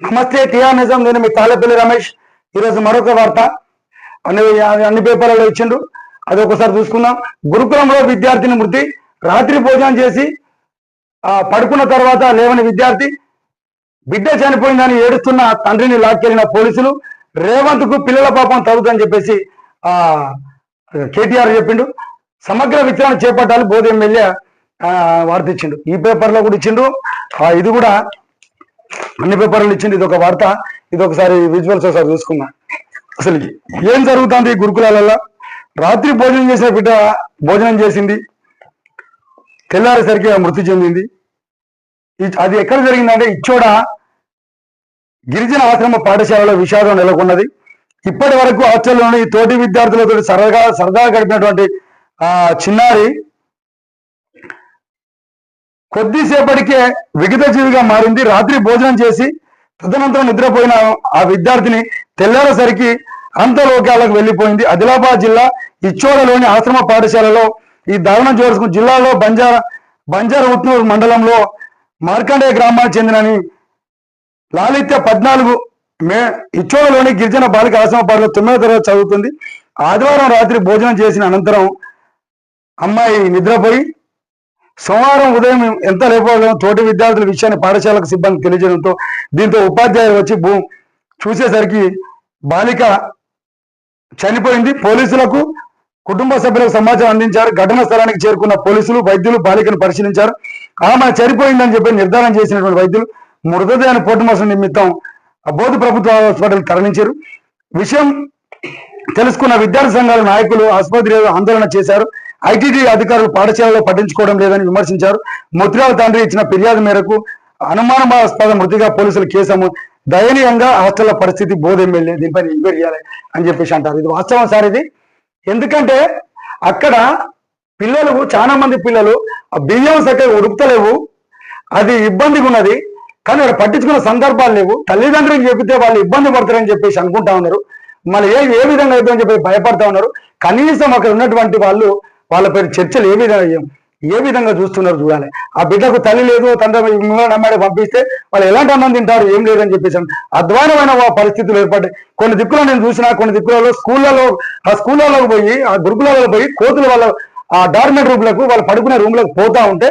నమస్తే టిఆర్ నిజం. నేను మీ తాళపల్లి రమేష్. ఈరోజు మరొక వార్త. అన్ని అన్ని పేపర్లలో ఇచ్చిండు అది ఒకసారి చూసుకుందాం. గురుకులంలో విద్యార్థిని మృతి రాత్రి భోజనం చేసి పడుకున్న తర్వాత లేవని విద్యార్థి బిడ్డ చనిపోయిందని ఏడుస్తున్న తండ్రిని లాక్కెళ్ళిన పోలీసులు రేవంత్కు పిల్లల పాపం తగ్గుతుందని చెప్పేసి ఆ కేటీఆర్ చెప్పిండు. సమగ్ర విచారణ చేపట్టాలి బోధ ఎమ్మెల్యే ఆ, వార్త ఇచ్చిండు. ఈ పేపర్లో కూడా ఇచ్చిండు. ఆ, ఇది కూడా అన్ని పేపర్లు ఇచ్చింది ఇది ఒక వార్త ఇది ఒకసారి విజువల్స్ ఒకసారి చూసుకుందాం. అసలు ఏం జరుగుతుంది గురుకులాలలో? రాత్రి భోజనం చేసిన బిడ్డ భోజనం చేసింది తెల్లారేసరికి మృతి చెందింది. అది ఎక్కడ జరిగిందంటే ఇచ్చోడ గిరిజన ఆశ్రమ పాఠశాలలో విషాదం నెలకొన్నది. ఇప్పటి వరకు హాస్టల్లోని తోటి విద్యార్థులతో సరదాగా సరదాగా గడిపినటువంటి ఆ చిన్నారి కొద్దిసేపటికే విగత జీవిగా మారింది. రాత్రి భోజనం చేసి తదనంతరం నిద్రపోయిన ఆ విద్యార్థిని తెల్లారసరికి అంతలోకాలకు వెళ్ళిపోయింది ఆదిలాబాద్ జిల్లా ఇచ్చోడలోని ఆశ్రమ పాఠశాలలో ఈ దారుణం చేసుకుని జిల్లాలో బంజారా బంజారా ఉట్నూరు మండలంలో మార్కండే గ్రామానికి చెందినని లాలిత్య పద్నాలుగు మే ఇచ్చోడలోని గిరిజన బాలిక ఆశ్రమ పాఠశాల తొమ్మిదో తరగతి చదువుతుంది. ఆదివారం రాత్రి భోజనం చేసిన అనంతరం అమ్మాయి నిద్రపోయి సోమవారం ఉదయం ఎంత లేకపోవడం తోటి విద్యార్థుల విషయాన్ని పాఠశాలకు సిబ్బంది తెలియజేయడంతో దీంతో ఉపాధ్యాయులు వచ్చి భూ చూసేసరికి బాలిక చనిపోయింది. పోలీసులకు కుటుంబ సభ్యులకు సమాచారం అందించారు. ఘటన స్థలానికి చేరుకున్న పోలీసులు వైద్యులు బాలికను పరిశీలించారు. ఆమె చనిపోయిందని చెప్పి నిర్ధారణ చేసినటువంటి వైద్యులు మృతదేహాన్ని పోటుమోసం నిమిత్తం బోధి ప్రభుత్వ హాస్పిటల్ తరలించారు. విషయం తెలుసుకున్న విద్యార్థి సంఘాల నాయకులు ఆసుపత్రి ఆందోళన చేశారు. ఐటీడీ అధికారులు పాఠశాలలో పట్టించుకోవడం లేదని విమర్శించారు. ముత్రాల తండ్రి ఇచ్చిన ఫిర్యాదు మేరకు అనుమానాస్పద మృతిగా పోలీసులు కేసు దయనీయంగా హాస్టల్ల పరిస్థితి బోధ ఎమ్మెల్యే దీనిపైన ఎంక్వైరీ చేయాలి అని చెప్పేసి అంటారు. ఇది వాస్తవం సార్ ఇది. ఎందుకంటే అక్కడ పిల్లలు చాలా మంది పిల్లలు బియ్యం చక్కగా ఉడుకుతలేవు. అది ఇబ్బందిగా ఉన్నది. కానీ అక్కడ పట్టించుకున్న సందర్భాలు లేవు. తల్లిదండ్రులకు చెబితే వాళ్ళు ఇబ్బంది పడతారని చెప్పేసి అనుకుంటా ఉన్నారు. మళ్ళీ ఏ ఏ విధంగా అవుతుందని చెప్పి భయపడతా ఉన్నారు. కనీసం అక్కడ ఉన్నటువంటి వాళ్ళు వాళ్ళ పేరు చర్చలు ఏ విధంగా ఏ విధంగా చూస్తున్నారు చూడాలి. ఆ బిడ్డకు తల్లి లేదు తండ్రి మిమ్మల్ని పంపిస్తే వాళ్ళు ఎలాంటి అన్నం తింటారు ఏం లేదని చెప్పేసి అధ్వానమైన వా- పరిస్థితులు ఏర్పడ్డాయి. కొన్ని దిక్కులో నేను చూసిన కొన్ని దిక్కులలో స్కూళ్ళలో ఆ స్కూళ్ళలోకి పోయి ఆ గురుకులలో పోయి కోతులు వాళ్ళ ఆ డార్మెంట్ రూమ్లకు వాళ్ళు పడుకునే రూమ్లకు పోతా ఉంటే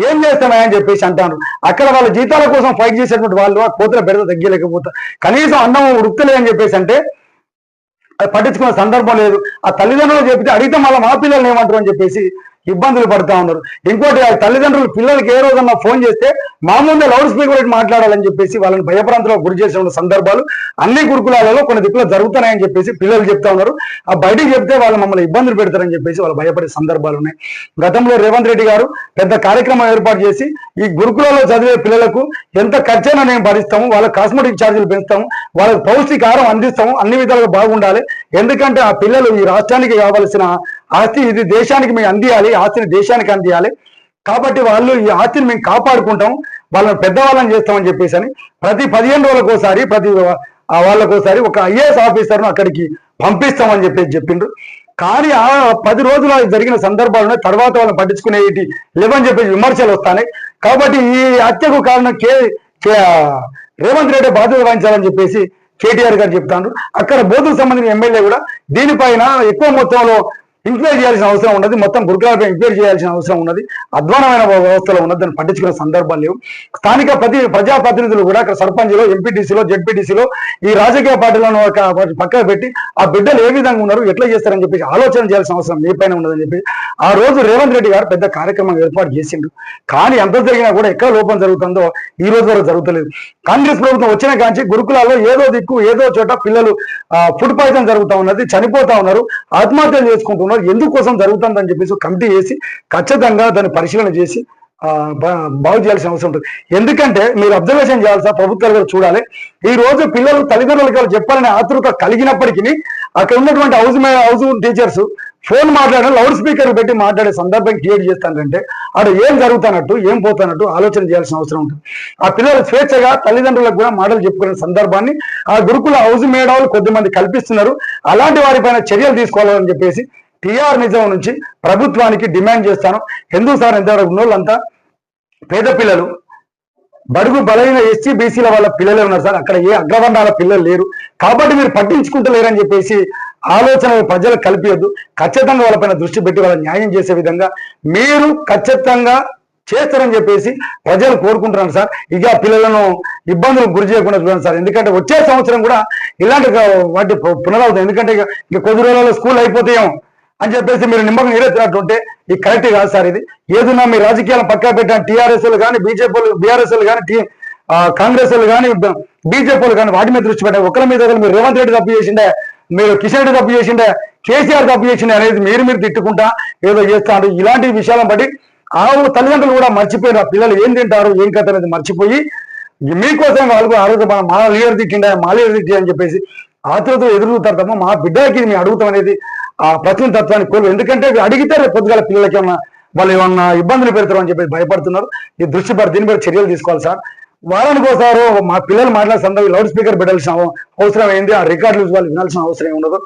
ఏం చేస్తామని అని చెప్పేసి అంటారు. అక్కడ వాళ్ళ జీతాల కోసం ఫైట్ చేసేటువంటి వాళ్ళు ఆ కోతుల బెడద తగ్గలేకపోతారు కనీసం అన్నం ఉడుకుతలే అని చెప్పేసి అంటే అది పట్టించుకునే సందర్భం లేదు. ఆ తల్లిదండ్రులు చెప్తే అడిగితే మళ్ళీ మా పిల్లల్ని ఏమంటారు అని చెప్పేసి ఇబ్బందులు పడుతూ ఉన్నారు. ఇంకోటి ఆ తల్లిదండ్రులు పిల్లలకి ఏ రోజన్నా ఫోన్ చేస్తే మామూలుగా లౌడ్ స్పీకర్ పెట్టి మాట్లాడాలని చెప్పేసి వాళ్ళని భయప్రాంతంలో గురి చేసిన సందర్భాలు అన్ని గురుకులాలలో కొన్ని దిక్కులు జరుగుతున్నాయని చెప్పేసి పిల్లలు చెప్తా ఉన్నారు. ఆ బయటికి చెప్తే వాళ్ళు మమ్మల్ని ఇబ్బందులు పెడతారని చెప్పేసి వాళ్ళు భయపడే సందర్భాలు ఉన్నాయి. గతంలో రేవంత్ రెడ్డి గారు పెద్ద కార్యక్రమం ఏర్పాటు చేసి ఈ గురుకులలో చదివే పిల్లలకు ఎంత ఖర్చైనా మేము భరిస్తాము వాళ్ళ కాస్మెటిక్ ఛార్జీలు పెంచుతాము వాళ్ళకి పౌష్టికారం అందిస్తాము అన్ని విధాలుగా బాగుండాలి. ఎందుకంటే ఆ పిల్లలు ఈ రాష్ట్రానికి కావలసిన ఆస్తి ఇది దేశానికి మేము అందియాలి ఆస్తిని దేశానికి అందియాలి. కాబట్టి వాళ్ళు ఈ ఆస్తిని మేము కాపాడుకుంటాం వాళ్ళని పెద్దవాళ్ళని చేస్తామని చెప్పేసి అని ప్రతి పదిహేను రోజులకు ఒకసారి ప్రతి వాళ్ళకోసారి ఒక ఐఏఎస్ ఆఫీసర్ను అక్కడికి పంపిస్తామని చెప్పేసి చెప్పిండ్రు. కానీ ఆ పది రోజులు జరిగిన సందర్భాలను తర్వాత వాళ్ళని పట్టించుకునేటి లేవని చెప్పేసి విమర్శలు వస్తాయి కాబట్టి ఈ హత్యకు కారణం కే కే- రేవంత్ రెడ్డి బాధ్యత వహించాలని చెప్పేసి కేటీఆర్ గారు చెప్తాను అక్కడ బోధుకు సంబంధించిన ఎమ్మెల్యే కూడా దీనిపైన ఎక్కువ మొత్తంలో ఎంక్వైరీ చేయాల్సిన అవసరం ఉన్నది. మొత్తం గురుకులాలపై ఎంక్వైరీ చేయాల్సిన అవసరం ఉన్నది. అధ్వానమైన వ్యవస్థలో ఉన్నది. దాన్ని పట్టించుకునే సందర్భాలు లేవు. స్థానిక ప్రతి ప్రజాప్రతినిధులు కూడా అక్కడ సర్పంచ్లో ఎంపీటీసీలో జెడ్పీటీసీలో ఈ రాజకీయ పార్టీలను ఒక పక్కన పెట్టి ఆ బిడ్డలు ఏ విధంగా ఉన్నారు ఎట్లా చేస్తారని చెప్పి ఆలోచన చేయాల్సిన అవసరం మీ పైన ఉన్నదని చెప్పి ఆ రోజు రేవంత్ రెడ్డి గారు పెద్ద కార్యక్రమం ఏర్పాటు చేసిండు. కానీ ఎంత జరిగినా కూడా ఎక్కడ లోపం జరుగుతుందో ఈ రోజు వరకు జరుగుతలేదు. కాంగ్రెస్ ప్రభుత్వం వచ్చిన కాంచి గురుకులాల్లో ఏదో దిక్కు ఏదో చోట పిల్లలు ఆ, ఫుడ్ పాయిజన్ జరుగుతూ ఉన్నది చనిపోతా ఉన్నారు ఆత్మహత్యలు చేసుకుంటున్నారు. ఎందుకోసం జరుగుతుందని చెప్పేసి కమిటీ చేసి ఖచ్చితంగా దాన్ని పరిశీలన చేసి బా- బాగు చేయాల్సిన అవసరం ఉంటుంది. ఎందుకంటే మీరు అబ్జర్వేషన్ చేయాల్సిన ప్రభుత్వాలు కూడా చూడాలి. ఈ రోజు పిల్లలు తల్లిదండ్రులకు వాళ్ళు చెప్పాలనే ఆతృత కలిగినప్పటికీ అక్కడ ఉన్నటువంటి హౌస్ హౌస్ టీచర్స్ ఫోన్ మాట్లాడడం లౌడ్ స్పీకర్ పెట్టి మాట్లాడే సందర్భం క్రియేట్ చేస్తానంటే అక్కడ ఏం జరుగుతున్నట్టు ఏం పోతున్నట్టు ఆలోచన చేయాల్సిన అవసరం ఉంటుంది. ఆ పిల్లలు స్వేచ్ఛగా తల్లిదండ్రులకు కూడా మాటలు చెప్పుకునే సందర్భాన్ని ఆ గురుకుల హౌస్ మేడాలు కొద్దిమంది కల్పిస్తున్నారు. అలాంటి వారిపైన చర్యలు తీసుకోవాలని చెప్పేసి టిఆర్ నిజం నుంచి ప్రభుత్వానికి డిమాండ్ చేస్తాను. హిందూ సార్ ఎంతవరకు ఉన్నోళ్ళంతా పేద పిల్లలు. బడుగు బలైన ఎస్సీ బీసీల వాళ్ళ పిల్లలే ఉన్నారు సార్. అక్కడ ఏ అగ్రవర్ణాల పిల్లలు లేరు. కాబట్టి మీరు పట్టించుకుంటలేరని చెప్పేసి ఆలోచన ప్రజలకు కల్పించద్దు ఖచ్చితంగా వాళ్ళపైన దృష్టి పెట్టి వాళ్ళ న్యాయం చేసే విధంగా మీరు ఖచ్చితంగా చేస్తారని చెప్పేసి ప్రజలు కోరుకుంటున్నారు సార్. ఇక పిల్లలను ఇబ్బందులకు గురి చేయకుండా చూడండి సార్. ఎందుకంటే వచ్చే సంవత్సరం కూడా ఇలాంటి వాటి పు- పునరావృతం. ఎందుకంటే ఇక ఇక కొద్ది రోజులలో స్కూల్ అయిపోతాయేమో. అని చెప్పేసి మీరు నిమ్మకం నీరెత్తినట్టుంటే ఇది కరెక్ట్ కాదు సార్ ఇది. ఏదన్నా మీ రాజకీయాలను పక్కా పెట్టిన టీఆర్ఎస్లు కానీ బీజేపీ బీఆర్ఎస్ కానీ టీ కాంగ్రెస్ కానీ బీజేపీలు కానీ వాటి మీద దృష్టి పెట్టారు ఒకరి మీద మీరు రేవంత్ రెడ్డి తప్పు చేసిండే మీరు కిషన్ రెడ్డి తప్పు చేసిండే కేసీఆర్ తప్పు చేసిండే అనేది మీరు మీరు తిట్టుకుంటా ఏదో చేస్తాడు ఇలాంటి విషయాలను బట్టి ఆ తల్లిదండ్రులు కూడా మర్చిపోయిన పిల్లలు ఏం తింటారు ఏం కథ అనేది మర్చిపోయి మీకోసం వాళ్ళకు ఆరోగ్య మా లీడర్ తిట్టిండే మా లీడర్ తిట్టి అని చెప్పేసి ఆతృత ఎదురుతారు తప్ప మా బిడ్డకి మేము అడుగుతాం అనేది ఆ ప్రతిని తత్వాన్ని కోరు ఎందుకంటే అడిగితే రేపు పొద్దుగాల పిల్లలకి ఏమన్నా వాళ్ళు ఏమన్నా ఇబ్బందులు పెడతారు అని చెప్పి భయపడుతున్నారు. ఈ దృష్టి పడి దీని మీద చర్యలు తీసుకోవాలి సార్. వారానికి ఒకసారి మా పిల్లలు మాట్లాడే సందర్భం లౌడ్ స్పీకర్ పెట్టాల్సిన అవసరం ఏంది? ఆ రికార్డులు వాళ్ళు వినాల్సిన అవసరం ఏమి ఉండదు.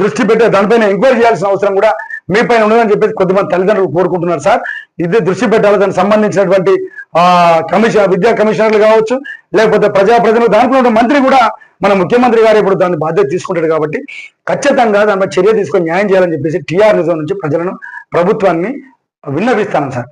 దృష్టి పెట్టే దానిపైన ఎంక్వైరీ చేయాల్సిన అవసరం కూడా మీ పైన ఉండదని చెప్పేసి కొద్దిమంది తల్లిదండ్రులు కోరుకుంటున్నారు సార్. ఇది దృష్టి పెట్టాలి దానికి సంబంధించినటువంటి ఆ కమిషన్ విద్యా కమిషనర్లు కావచ్చు లేకపోతే ప్రజాప్రతినిధులు దాంట్లో ఉన్న మంత్రి కూడా మన ముఖ్యమంత్రి గారు ఇప్పుడు దాని బాధ్యత తీసుకుంటాడు కాబట్టి ఖచ్చితంగా దానిపై చర్య తీసుకొని న్యాయం చేయాలని చెప్పేసి టీఆర్ నిజం నుంచి ప్రజలను ప్రభుత్వాన్ని విన్నవిస్తాను సార్.